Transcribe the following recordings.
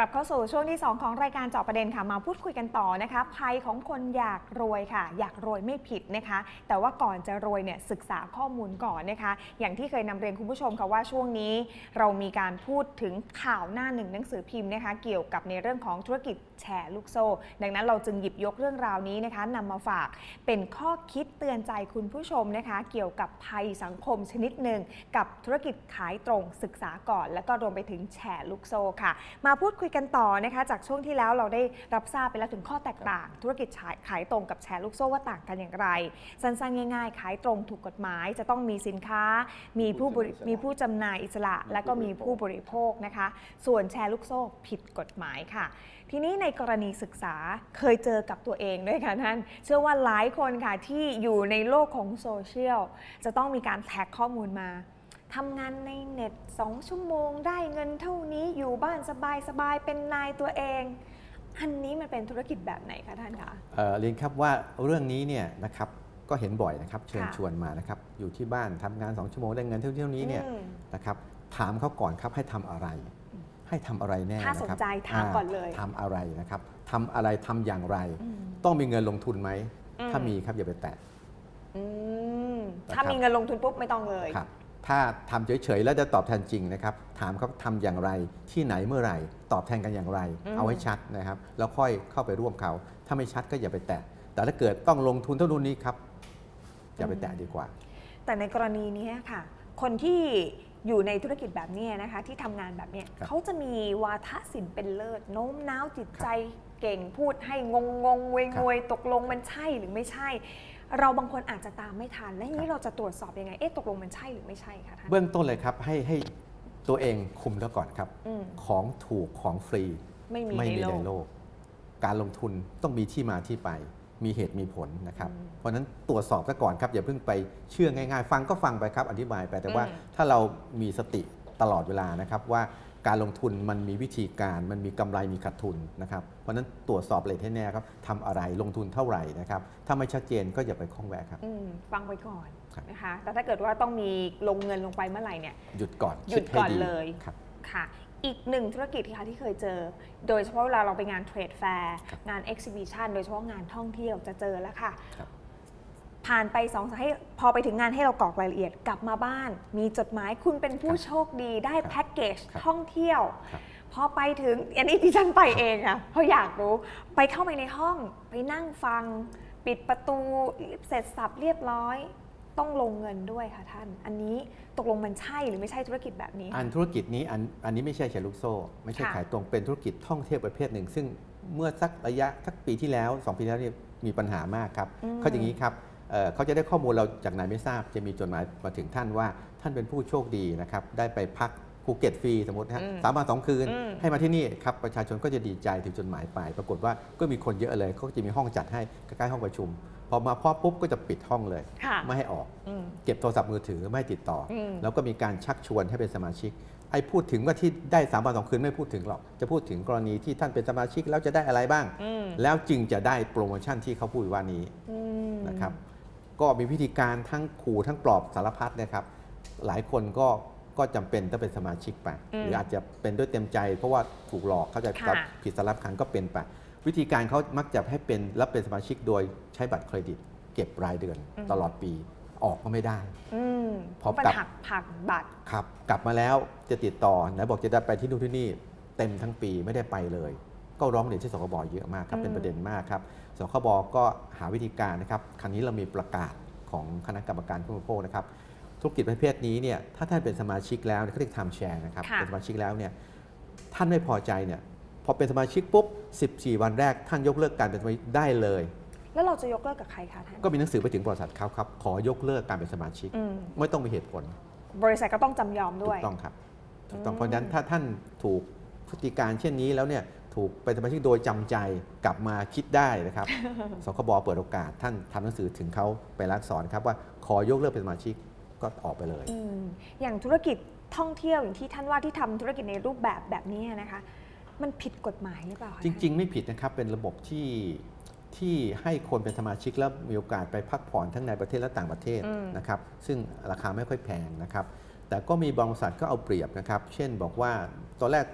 กลับเข้าสู่ช่วงที่ 2 ของรายการเจาะประเด็นค่ะมาพูดคุยกันต่อนะคะภัยของคนอยากรวยค่ะ อยากรวยไม่ผิดนะคะ แต่ว่าก่อนจะรวยเนี่ยศึกษาข้อมูลก่อนนะคะ อย่างที่เคยนำเรียนคุณผู้ชมค่ะว่าช่วงนี้ เรามีการพูดถึงข่าวหน้าหนึ่งหนังสือพิมพ์นะคะ เกี่ยวกับในเรื่องของธุรกิจแชร์ลูกโซ่ ดังนั้นเราจึงหยิบยกเรื่องราวนี้นะคะนำมาฝากเป็นข้อคิดเตือนใจคุณผู้ชมนะคะ เกี่ยวกับภัยสังคมชนิดหนึ่งกับธุรกิจขายตรงศึกษาก่อน แล้วก็รวมไปถึงแชร์ลูกโซ่ค่ะ มาพูดคุยกันต่อนะคะจากช่วงที่แล้วเราได้รับทราบไปแล้วถึงข้อแตกต่าง ธุรกิจขายขายตรงกับแชร์ลูกโซ่ว่าต่างกันอย่างไร สั้นๆง่าย ๆ ขายตรงถูกกฎหมาย จะต้องมีสินค้า มีผู้บริมีผู้จำหน่ายอิสระ และก็มีผู้บริโภคนะคะ ส่วนแชร์ลูกโซ่ผิดกฎหมายค่ะ ทีนี้ในกรณีศึกษาเคยเจอกับตัวเองด้วยค่ะท่านเชื่อว่าหลายคนค่ะที่อยู่ในโลกของโซเชียลจะต้องมีการแท็กข้อมูลมา ทำงานในเน็ต 2 ชั่วโมงได้เงินเท่านี้อยู่บ้านสบายๆเป็นนายตัวเอง อันนี้มันเป็นธุรกิจแบบไหนคะท่านคะเอ่อเรียนครับว่าเรื่องนี้เนี่ยนะครับก็เห็นบ่อยนะครับเชิญค่ะชวนมานะครับอยู่ที่บ้านทำงาน 2 ชั่วโมงได้เงินเท่าเท่านี้เนี่ยอืมนะครับถามเขาก่อนครับให้ทำอะไร ให้ทำอะไรแน่ถ้านะครับสนใจถามก่อนเลยทำอะไรนะครับทำอะไรทำอย่างไรอืมต้องมีเงินลงทุนไหมอืมถ้ามีครับอย่าไปแตะอืมนะครับถ้ามีเงินลงทุนปุ๊บไม่ต้องเลยครับ ถ้าทำเฉยๆแล้วจะตอบแทนจริงนะครับ ถามเขาทำอย่างไรที่ไหนเมื่อไหร่ ตอบแทนกันอย่างไรอืมเอาให้ชัดนะครับ แล้วค่อยเข้าไปร่วมเขา ถ้าไม่ชัดก็อย่าไปแตะ แต่ถ้าเกิดต้องลงทุนเท่านู้นนี้ครับ อย่าไปแตะดีกว่า แต่ในกรณีนี้ค่ะ คนที่อยู่ในธุรกิจแบบนี้นะคะ ที่ทำงานแบบเนี้ยครับเขาจะมีวาทศิลป์เป็นเลิศโน้มน้าวจิตใจเก่งพูดให้งงงงเวงครับเวยตกลงมันใช่หรือไม่ใช่ เราบางคนอาจจะตามไม่ทัน และอย่างนี้เราจะตรวจสอบยังไง เอ๊ะตกลงมันใช่หรือไม่ใช่คะท่าน เบื้องต้นเลยครับให้ให้ตัวเองคุมแล้วก่อนครับ อืมของถูกของฟรีไม่มีไม่ในมีโลในกโลก การลงทุนต้องมีที่มาที่ไป มีเหตุมีผลนะครับ อืมเพราะฉะนั้นตรวจสอบซะก่อนครับ อย่าเพิ่งไปเชื่อง่ายๆ ฟังก็ฟังไปครับอธิบายไปแต่ว่าอืม ถ้าเรามีสติตลอดเวลานะครับว่า การลงทุนมันมีวิธีการ มันมีกำไรมีขาดทุนนะครับ เพราะฉะนั้นตรวจสอบเลยให้แน่ครับทำอะไรลงทุนเท่าไหร่นะครับ ถ้าไม่ชัดเจนก็อย่าไปข้องแวะครับอืมฟังไปก่อนครับนะคะ แต่ถ้าเกิดว่าต้องมีลงเงินลงไปเมื่อไหร่เนี่ยหยุดก่อนหยุดคิให้ก่อนเลยครับค่ะอีกหนึ่งธุรกิจค่ะที่เคยเจอ โดยเฉพาะเวลาเราไปงานเทรดแฟร์ครับงานเอ็กซิบิชันโดยเฉพาะงานท่องเที่ยวจะเจอแล้วค่ะครับ ผ่านไปสองสายให้พอไปถึงงานให้เรากรอกรายละเอียดกลับมาบ้าน มีจดหมายคุณเป็นผู้ครับโชคดีได้ครับแพ็กเกจครับท่องเที่ยวครับพอไปถึงอันนี้ดิฉันไปเองค่ะเพราะอยากรู้ไปเข้าไปในห้องไปนั่งฟัง ปิดประตูเสร็จสับเรียบร้อยต้องลงเงินด้วยค่ะท่าน อันนี้ตกลงมันใช่หรือไม่ใช่ธุรกิจแบบนี้ อันธุรกิจนี้อันอันนี้ไม่ใช่แชร์ลูกโซ่ ไม่ใช่ค่ะขายตรงเป็นธุรกิจท่องเที่ยวประเภทหนึ่ง ซึ่งเมื่อสักระยะสักปีที่แล้ว 2 ปีที่แล้วเนี่ยมีปัญหามากครับอืมเขาอย่างนี้ครับ เอ่อเขาจะได้ข้อมูลเราจากไหนไม่ทราบ จะมีจดหมายมาถึงท่านว่าท่านเป็นผู้โชคดีนะครับได้ไปพักภูเก็ตฟรีสมมตินะฮะอืมสามวันสองคืนอืมให้มาที่นี่ครับประชาชนก็จะดีใจถึงจดหมายไป ปรากฏว่าก็มีคนเยอะเลยเขาก็จะมีห้องจัดให้ใกล้ๆห้องประชุม พอมาพอปุ๊บก็จะปิดห้องเลยค่ะไม่ให้ออกอืมเก็บโทรศัพท์มือถือไม่ให้ติดต่ออมแล้วก็มีการชักชวนให้เป็นสมาชิกไอ้พูดถึงว่าที่ได้สามวันสองคืนไม่พูดถึงหรอก จะพูดถึงกรณีที่ท่านเป็นสมาชิกแล้วจะได้อะไรบ้างอืมแล้วจึงจะได้โปรโมชั่นที่เขาพูดว่านี้อืมนะครับ ก็มีวิธีการทั้งขู่ทั้งปลอบสารพัดนะครับ หลายคนก็ก็จำเป็นต้องเป็นสมาชิกไปอืมหรืออาจจะเป็นด้วยเต็มใจ เพราะว่าถูกหลอกเขาใจะค่ะผิดสารพันก็เป็นไปวิธีการเขามักจะให้เป็นรับเป็นสมาชิกโดยใช้บัตรเครดิต เก็บรายเดือนตลอดปีออกก็ไม่ได้อืมพอมันกลับหักผักบัตรครับ กลับมาแล้วจะติดต่อไหนบอกจะได้ไปที่นู่นที่นี่ เต็มทั้งปีไม่ได้ไปเลย ก็ร้องเรียนที่สคบเยอะมากครับอืมเป็นประเด็นมากครับ สคบก็หาวิธีการนะครับ ครั้นี้เรามีประกาศของคณะกรรมการผู้บริโภคนะครับ ธุรกิจประเภทนี้เนี่ย ถ้าท่านเป็นสมาชิกแล้วเนี่ยเขาเรียกไทม์แชร์นะครับค่ะเป็นสมาชิกแล้วเนี่ย ท่านไม่พอใจเนี่ย พอเป็นสมาชิกปุ๊บ 14 วันแรก ท่านยกเลิกการเป็นสมาชิกได้เลย แล้วเราจะยกเลิกกับใครคะท่าน ก็มีหนังสือไปถึงบริษัทเขาครับ ขอยกเลิกการเป็นสมาชิกอืมไม่ต้องมีเหตุผล บริษัทก็ต้องจำยอมถูด้วยกต้องครับ ถูกต้องอืมเพราะฉะนั้นถ้าท่านถูกพฤติการเช่นนี้แล้วเนี่ย ถูกเป็นสมาชิกโดยจำใจกลับมาคิดได้นะครับ สคบเปิดโอกาสท่านทำหนังสือถึงเขาไปรักสอนครับว่าขอยกเลิกเป็นสมาชิกก็ออกไปเลยอืมอย่างธุรกิจท่องเที่ยวอย่างที่ท่านว่าที่ทำธุรกิจในรูปแบบแบบนี้นะคะ มันผิดกฎหมายหรือเปล่าคะจริง ๆ ไม่ผิดนะครับเป็นระบบที่ที่ให้คนเป็นสมาชิกแล้วมีโอกาสไปพักผ่อนทั้งในประเทศและต่างประเทศอืมนะครับซึ่งราคาไม่ค่อยแพงนะครับแต่ก็มีบางบริษัทก็เอาเปรียบนะครับ เช่นบอกว่าตอนแรก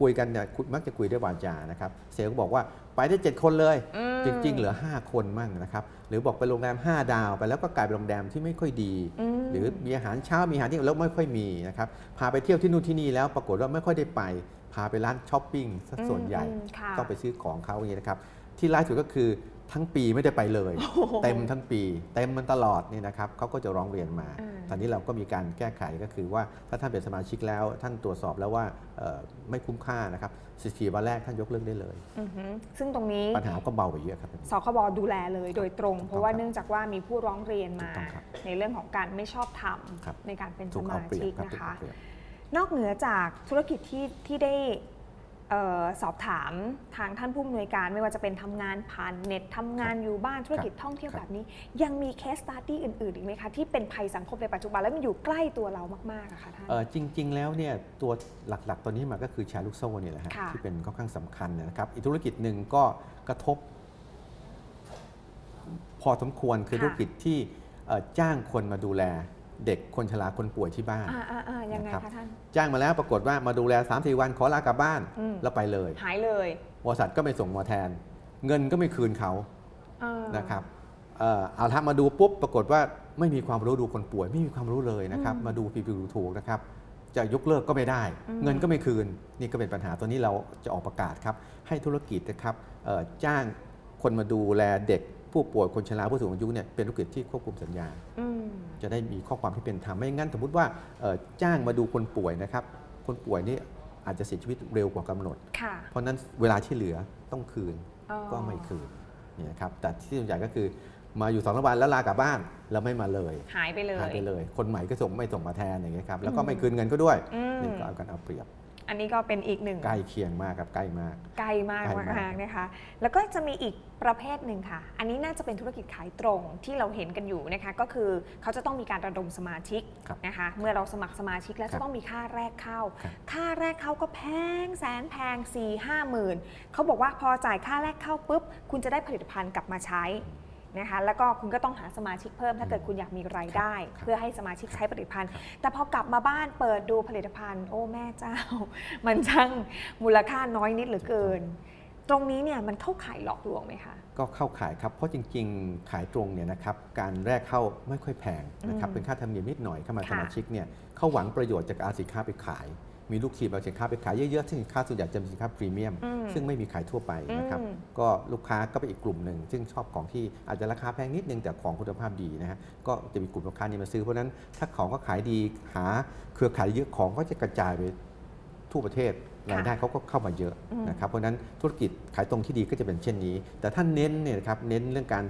คุยกันเนี่ยคุยมักจะคุยด้วยวาจานะครับ เซลล์ก็บอกว่าไปได้ 7 คนเลยอืมจริง ๆ เหลือ 5 คนมั่งนะครับ หรือบอกไปโรงแรม 5 ดาวไปแล้วก็กลายเป็นโรงแรมที่ไม่ค่อยดีมหรือมีอาหารเช้ามีอาหารที่แล้วไม่ค่อยมีนะครับ พาไปเที่ยวที่นู่นที่นี่แล้วปรากฏว่าไม่ค่อยได้ไป พาไปร้านช้อปปิ้งซะส่วนใหญ่อืมค่ะต้องไปซื้อของเขาอย่างนี้นะครับ ที่ร้ายสุดก็คือ ทั้งปีไม่ได้ไปเลย เต็มทั้งปี เต็มมันตลอดนี่นะครับเขาก็จะร้องเรียนมาอืมตอนนี้เราก็มีการแก้ไขก็คือว่าถ้าท่านเป็นสมาชิกแล้วท่านตรวจสอบแล้วว่าเอ่อไม่คุ้มค่านะครับ14วันแรกท่านยกเลิกได้เลยอือหือซึ่งตรงนี้ปัญหาก็เบาไปเยอะครับสคบดูแลเลยโดยตรงถูกต้องเพราะว่าครับเนื่องจากว่ามีผู้ร้องเรียนมาถูกต้องครับในเรื่องของการไม่ชอบธรรมครับในการเป็นสถูกเอามาเปรียชิบกครับนะถูกคะเอาเปรียบนอกเหนือจากธุรกิจที่ที่ได้เออ สอบถามทางท่านผู้อำนวยการ ไม่ว่าจะเป็นทำงานผ่านเน็ตทำงานอยู่บ้านธุรกิจท่องเที่ยวครับแบบนี้ ยังมีเคสสต u ดี้อื่นๆอีกไหมคะ ที่เป็นภัยสังคมในปัจจุบันแล้วมันอยู่ใกล้ตัวเรามากๆอะค่ะท่านเอ่อจริง ๆ แล้วเนี่ยตัวหลักๆตอนนี้มาก็คือแชร์ลูกโซ่เนี่ยแหละฮะค่ะที่เป็นค่อนข้างสำคัญนะครับอีกธุรกิจหนึ่งก็กระทบ พอสมควรคือค่ะ ธุรกิจที่เอ่อจ้างคนมาดูแล เด็กคนชราคนป่วยที่บ้านอ่าอ่าอ่ายังไงนะครับคะท่าน จ้างมาแล้วปรากฏว่ามาดูแล 3 4 วันขอลากลับบ้าน อืม แล้วไปเลยหายเลยบริษัทก็ไม่ส่งมาแทน เงินก็ไม่คืนเขาเออนะครับเอ่อเอาทำมาดูปุ๊บปรากฏว่าไม่มีความรู้ดูคนป่วย ไม่มีความรู้เลยนะครับอืมมาดูผิดๆถูกๆนะครับจะยกเลิกก็ไม่ได้อืมเงินก็ไม่คืนนี่ก็เป็นปัญหาตัวนี้เราจะออกประกาศครับให้ธุรกิจนะครับเอ่อจ้างคนมาดูแลเด็ก ผู้ป่วยคนชราผู้สูงอายุเนี่ยเป็นธุรกิจที่ควบคุมสัญญาอืมจะได้มีข้อความที่เป็นธรรมไม่งั้นสมมติว่าเอ่อจ้างมาดูคนป่วยนะครับ คนป่วยนี่อาจจะเสียชีวิตเร็วกว่ากำหนดค่ะเพราะฉะนั้นเวลาที่เหลือต้องคืนอ๋อก็ไม่คืนนี่นะครับแต่ที่ส่วนใหญ่ก็คือมาอยู่สองวันแล้วลากลับบ้านแล้วไม่มาเลย หายไปเลยหายไปเลย คนใหม่ก็ส่งไม่ส่งมาแทนอย่างเงี้ยครับแล้วก็อืมไม่คืนเงินก็ด้วยอืมนี่ก็เอากันเอาเปรียบ อันนี้ก็เป็นอีกหนึ่งใกล้เคียงมากครับใกล้มากไกลมากไกลมากมากๆนะคะ แล้วก็จะมีอีกประเภทหนึ่งค่ะ อันนี้น่าจะเป็นธุรกิจขายตรงที่เราเห็นกันอยู่นะคะ ก็คือเขาจะต้องมีการระดมสมาชิกครับนะคะ เมื่อเราสมัครสมาชิกแล้วครัจะบต้องมีค่าแรกเข้า ครับ ค่าแรกเข้าก็แพงแสนแพง4ี่ห้าหมื่นเขาบอกว่าพอจ่ายค่าแรกเข้าปุ๊บ คุณจะได้ผลิตภัณฑ์กลับมาใช้ นะคะแล้วก็คุณก็ต้องหาสมาชิกเพิ่ม ถ้าเกิดคุณอยากมีรายได้ครับเพื่อให้สมาชิกใช้ผลิตภัณฑ์ แต่พอกลับมาบ้านเปิดดูผลิตภัณฑ์ โอ้แม่เจ้า มันช่างมูลค่าน้อยนิดเหลือเกิน ตรงนี้เนี่ยมันเข้าข่ายหลอกลวงไหมคะ ก็เข้าขายครับเพราะจริง ๆ ขายตรงเนี่ยนะครับการแรกเข้าไม่ค่อยแพงนะครับอืมเป็นค่าธรรมเนียมนิดหน่อยเข้ามาค่ะสมาชิกเนี่ยเขาหวังประโยชน์จากการเอาสินค้าไปขาย มีลูกทีมเอาสินค้าไปขายเยอะๆ ซึ่งสินค้าส่วนใหญ่จะเป็นสินค้าพรีเมียม อืมซึ่งไม่มีขายทั่วไปนะครับ อืม ก็ลูกค้าก็เป็นอีกกลุ่มหนึ่ง ซึ่งชอบของที่อาจจะราคาแพงนิดนึงแต่ของคุณภาพดีนะฮะ ก็จะมีกลุ่มลูกค้านี้มาซื้อ เพราะฉะนั้นถ้าของก็ขายดีหาเครือข่ายเยอะของก็จะกระจายไปทั่วประเทศค่ะรายได้เขาก็เข้ามาเยอะอืม นะครับ เพราะฉะนั้นธุรกิจขายตรงที่ดีก็จะเป็นเช่นนี้ แต่ถ้าเน้นเนี่ยนะครับเน้นเรื่องการ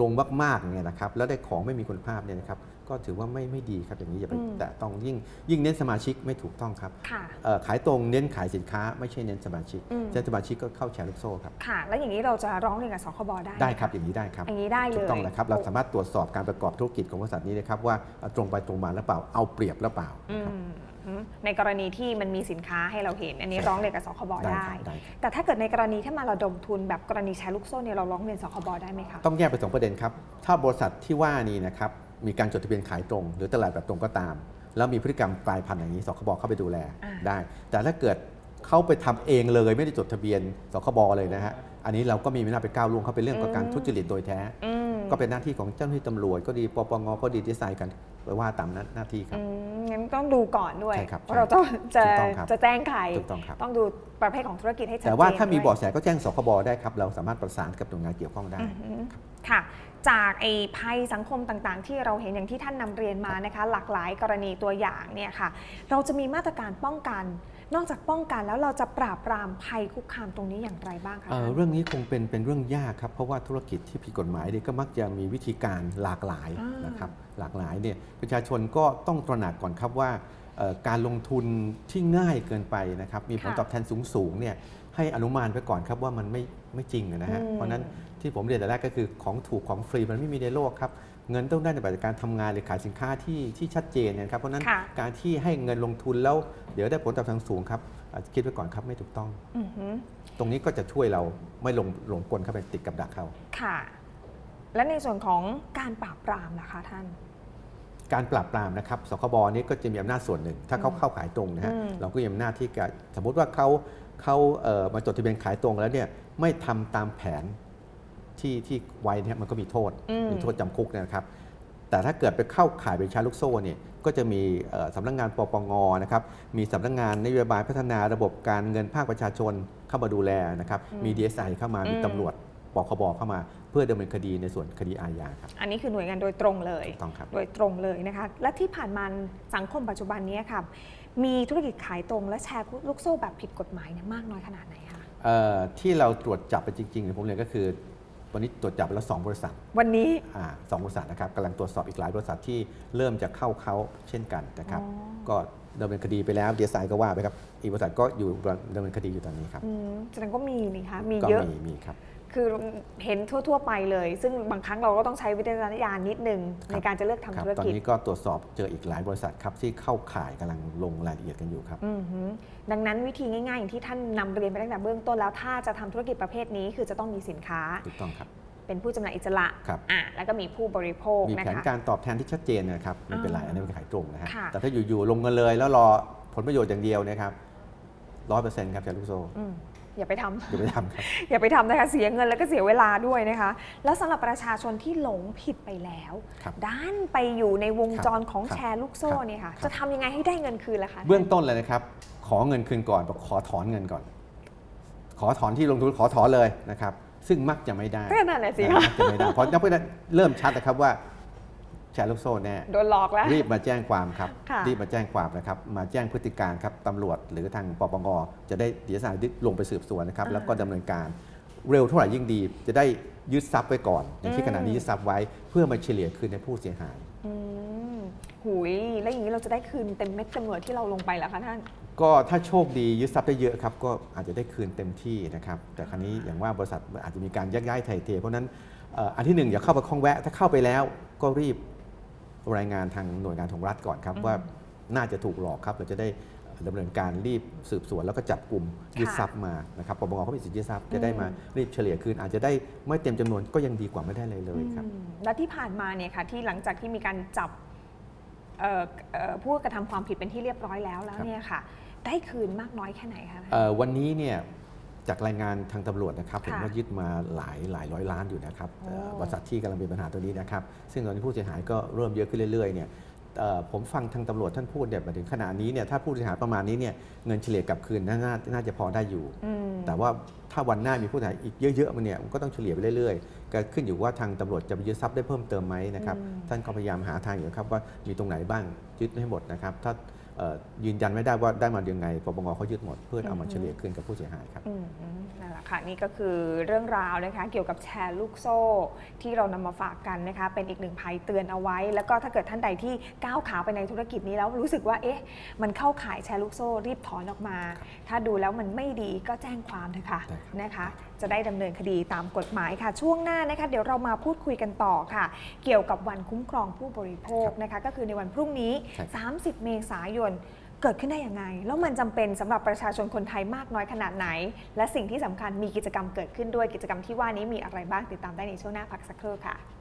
ลงมากๆเนี่ยนะครับแล้วได้ของไม่มีคุณภาพเนี่ยนะครับก็ถือว่าไม่ไม่ดีครับอย่างนี้อย่าไปอืมแต่ต้องยิ่งยิ่งเน้นสมาชิกไม่ถูกต้องครับค่ะเอ่อขายตรงเน้นขายสินค้าไม่ใช่เน้นสมาชิกอืมเช่นสมาชิกก็เข้าแชร์ลูกโซ่ครับค่ะแล้วอย่างนี้เราจะร้องเรียนกับสคบได้หมได้ครับอย่างนี้ได้ครับอย่างนี้ได้เลถูยกต้องแล้วครับเราสามารถตรวจสอบการประกอบธุรกิจของบริษัทนี้นะครับว่าเอ่อตรงไปตรงมาหรือเปล่าเอาเปรียบหรือเปล่าอืนะครับม ในกรณีที่มันมีสินค้าให้เราเห็น อันนี้ใช่ร้องเรียนกับสคบได้ได้ครับได้ครับแต่ถ้าเกิดในกรณีที่มาระดมทุนแบบกรณีแชร์ลูกโซ่เนี่ยเราร้องเรียนสคบได้ไหมคะต้องแยกเป็นสองประเด็นครับ ถ้าบริษัทที่ว่านี้นะครับมีการจดทะเบียนขายตรง หรือตลาดแบบตรงก็ตาม แล้วมีพฤติกรรมกลายพันธุ์อย่างนี้สคบเข้าไปดูแลอ่าได้ แต่ถ้าเกิดเขาไปทำเองเลยไม่ได้จดทะเบียนสคบเลยนะฮะอันนี้เราก็มีไม่น่าไปก้าวล่วงเขาเป็นเรื่องของการทุจริตโดยแท้อืมก็เป็นหน้าที่ของเจ้าหน้าที่ตำรวจก็ดีปปงก็ดีดีไซน์กันไปว่าตามหน้าที่ครับอืมงั้น ต้องดูก่อนด้วย ใช่ครับว่าเราจะจะถูกต้องครับจะแจ้งใครถูกต้องครับ ต้องดูประเภทของธุรกิจให้ชัดเจนแต่ว่าถ้ามีด้วยเบาะแสก็แจ้งสคบได้ครับ เราสามารถประสานกับหน่วยงานเกี่ยวข้องได้ อือฮึค่ะ จากไอ้ภัยสังคมต่างๆ ที่เราเห็นอย่างที่ท่านนำเรียนมานะคะ หลากหลายกรณีตัวอย่างเนี่ยค่ะ เราจะมีมาตรการป้องกัน นอกจากป้องกันแล้วเราจะปราบปรามภัยคุกคามตรงนี้อย่างไรบ้างคะเอ่อท่านเรื่องนี้คงเป็นเป็นเรื่องยากครับ เพราะว่าธุรกิจที่ผิดกฎหมายเนี่ยก็มักจะมีวิธีการหลากหลายอ่านนะครับหลากหลายเนี่ยประชาชนก็ต้องตระหนักก่อนครับว่าเอ่อการลงทุนที่ง่ายเกินไปนะครับมีผลค่ะตอบแทนสูงสูงๆเนี่ยให้อนุมานไปก่อนครับว่ามันไม่ไม่จริงนะฮะอืมเพราะฉะนั้นที่ผมเรียนแต่แรกก็คือของถูกของฟรีมันไม่มีในโลกครับ เงินต้องได้ในจากการทำงานหรือขายสินค้าที่ที่ชัดเจนนะครับเพราะฉะนั้นค่ะการที่ให้เงินลงทุนแล้วเดี๋ยวได้ผลตอบแทนสูงครับอะคิดไว้ก่อนครับไม่ถูกต้องอือฮึตรงนี้ก็จะช่วยเราไม่ลงหลงกลเข้าไปติดกับดักเขาค่ะ และในส่วนของการปราบปรามนะคะท่านการปราบปรามนะครับ สคบนี้ก็จะมีอำนาจส่วนหนึ่ง ถ้าเขาอืมเข้าขายตรงนะฮะอืมเราก็มีอำนาจที่จะสมมุติว่าเขาเขาเอ่อมาจดทะเบียนขายตรงแล้วเนี่ยไม่ทำตามแผน ที่ที่ไว้เนี่ยมันก็มีโทษอืมมีโทษจำคุกนะครับ แต่ถ้าเกิดไปเข้าขายเป็นชาลูกโซ่เนี่ยก็จะมีเอ่อสำนักงานปปงนะครับมีสำนักงานนโยบายพัฒนาระบบการเงินภาคประชาชนเข้ามาดูแลนะครับอืมมี DSI เข้ามามีอืมตำรวจปคบเข้ามาเพื่อดำเนินคดีในส่วนคดีอาญาครับ อันนี้คือหน่วยงานโดยตรงเลยถูกต้องครับ โดยตรงเลยนะคะ และที่ผ่านมาสังคมปัจจุบันนี้ค่ะ มีธุรกิจขายตรงและแชร์ลูกโซ่แบบผิดกฎหมายเนี่ยมากน้อยขนาดไหนคะเอ่อที่เราตรวจจับไปจริงๆเนี่ยผมเรียนก็คือ วันนี้ตรวจจับไปแล้วสองบริษัทวันนี้อ่าสองบริษัทนะครับกำลังตรวจสอบอีกหลายบริษัทที่เริ่มจะเข้าเขาเช่นกันนะครับ อ๋อก็ดำเนินคดีไปแล้วดีไซน์ก็ว่าไปครับ อีกบริษัทก็อยู่ดำเนินคดีอยู่ตอนนี้ครับ อืมแสดงก็มีนี่คะมีก็เยอะ มีมีครับ คือเห็นทั่ว ๆ ไปเลย ซึ่งบางครั้งเราก็ต้องใช้วิจารณญาณนิดนึงครับในการจะเลือกทำครับธุรตอนกิจนี้ก็ตรวจสอบเจออีกหลายบริษัทครับ ที่เข้าข่ายกำลังลงรายละเอียดกันอยู่ครับอือหือดังนั้นวิธีง่ายๆอย่างที่ท่านนำเรียนไปตั้งแต่เบื้องต้นแล้ว ถ้าจะทำธุรกิจประเภทนี้คือจะต้องมีสินค้าถูกต้องครับเป็นผู้จำหน่ายอิสระครับอะแล้วก็มีผู้บริโภคมีนะแผนคะการตอบแทนที่ชัดเจนนะครับไม่เป็นไรอ่าอันนี้เป็นขายตรงนะฮะค่ะแต่ถ้าอยู่ๆลงเงินเลยแล้วรอผลประโยชน์อย่างเดียวนะครับร้อยเปอร์เซ็นต์ครับจากลูกโซ่ อืมอย่าไปทำอย่าไปทำครับอย่าไปทำนะคะเสียเงินแล้วก็เสียเวลาด้วยนะคะ แล้วสำหรับประชาชนที่หลงผิดไปแล้วครับด้านไปอยู่ในวงจรของครับแชร์ลูกโซ่ครับเนี่ยค่ะครับจะทำยังไงให้ได้เงินคืนล่ะคะเบื้องต้นเลยนะครับ ขอเงินคืนก่อนบอกขอถอนเงินก่อน ขอถอนที่ลงทุนขอถอนเลยนะครับซึ่งมักจะไม่ได้ก็นั่นแหละสินะคะมักจะไม่ได้เพราะนักพนันเริ่มชัดนะครับว่าแชร์ลูกโซ่แน่โดนหลอกแล้ว รีบมาแจ้งความครับค่ะรีบมาแจ้งความนะครับมาแจ้งพฤติการครับตำรวจหรือทางปปงจะได้เดี๋ยวสายลงไปสืบสวนนะครับแล้วก็ดำเนินการ เร็วเท่าไหร่ยิ่งดี จะได้ยึดทรัพย์ไว้ก่อน อย่างที่ขณะนี้ยึดทรัพย์ไว้เพื่อมาเฉลี่ยคืนให้ผู้เสียหาย อืมหุยแล้วอย่างนี้เราจะได้คืนเต็มเม็ดเต็มหน่วยที่เราลงไปแล้วคะท่าน ก็ถ้าโชคดียึดทรัพย์ได้เยอะครับก็อาจจะได้คืนเต็มที่นะครับแต่ครั้นี้อย่างว่าบริษัทอาจจะมีการยักย้ายถ่ายเทเพราะฉะนั้นเอ่ออันที่หนึ่งอย่าเข้าไปคล้องแวะถ้าเข้าไปแล้วก็รีบ รายงานทางหน่วยงานของรัฐก่อนครับอืมว่าน่าจะถูกหลอกครับ เราจะได้ดำเนินการรีบสืบสวนแล้วก็จับกลุ่มยึดทรัพย์มานะครับปปงเขามีสิทธิยึดทรัพย์จะได้มารีบเฉลี่ยคืน อาจจะได้ไม่เต็มจำนวนก็ยังดีกว่าไม่ได้เลยเลยครับอืมแล้วที่ผ่านมาเนี่ยค่ะที่หลังจากที่มีการจับเอ่อเอ่อผู้กระทำความผิดเป็นที่เรียบร้อยแล้วแล้วครับเนี่ยค่ะ ได้คืนมากน้อยแค่ไหนคะเอ่อวันนี้เนี่ย จากรายงานทางตำรวจนะครับค่ะเห็นว่ายึดมาหลายหลายร้อยล้านอยู่นะครับโอ้เอ่อบริษัทที่กำลังมีปัญหาตัวนี้นะครับ ซึ่งตอนนี้ผู้เสียหายก็เริ่มเยอะขึ้นเรื่อยๆเนี่ยเอ่อผมฟังทางตำรวจท่านพูดเนี่ยมาถึงขนาดนี้เนี่ยถ้าผู้เสียหายประมาณนี้เนี่ยเงินเฉลี่ยกลับคืนน่าน่าน่าจะพอได้อยู่อืมแต่ว่าถ้าวันหน้ามีผู้เสียหายอีกเยอะๆมันเนี่ยมันก็ต้องเฉลี่ยไปเรื่อยๆก็ขึ้นอยู่ว่าทางตำรวจจะไปยึดทรัพย์ได้เพิ่มเติมไหมนะครับอืมท่านก็พยายามหาทางอยู่ครับว่ามีตรงไหนบ้างยึดให้หมดนะครับถ้าเอ่อ ยืนยันไม่ได้ว่าได้มายังไงปปงเขายึดหมดเพื่อเอามาเฉลี่ยคืนกับผู้เสียหายครับอืมนั่นแหละค่ะนี่ก็คือเรื่องราวนะคะเกี่ยวกับแชร์ลูกโซ่ ที่เรานำมาฝากกันนะคะเป็นอีกหนึ่งภัยเตือนเอาไว้ แล้วก็ถ้าเกิดท่านใดที่ก้าวขาไปในธุรกิจนี้แล้วรู้สึกว่าเอ๊ะมันเข้าข่ายแชร์ลูกโซ่รีบถอนออกมา ถ้าดูแล้วมันไม่ดีก็แจ้งความเถอะค่ะได้ครับนะคะ จะได้ดำเนินคดีตามกฎหมายค่ะ ช่วงหน้านะคะ เดี๋ยวเรามาพูดคุยกันต่อค่ะ เกี่ยวกับวันคุ้มครองผู้บริโภคนะคะ ก็คือในวันพรุ่งนี้ใช่30 เมษายนเกิดขึ้นได้ยังไง แล้วมันจำเป็นสำหรับประชาชนคนไทยมากน้อยขนาดไหน และสิ่งที่สำคัญมีกิจกรรมเกิดขึ้นด้วยกิจกรรมที่ว่านี้มีอะไรบ้างติดตามได้ในช่วงหน้าพักสักครู่ค่ะ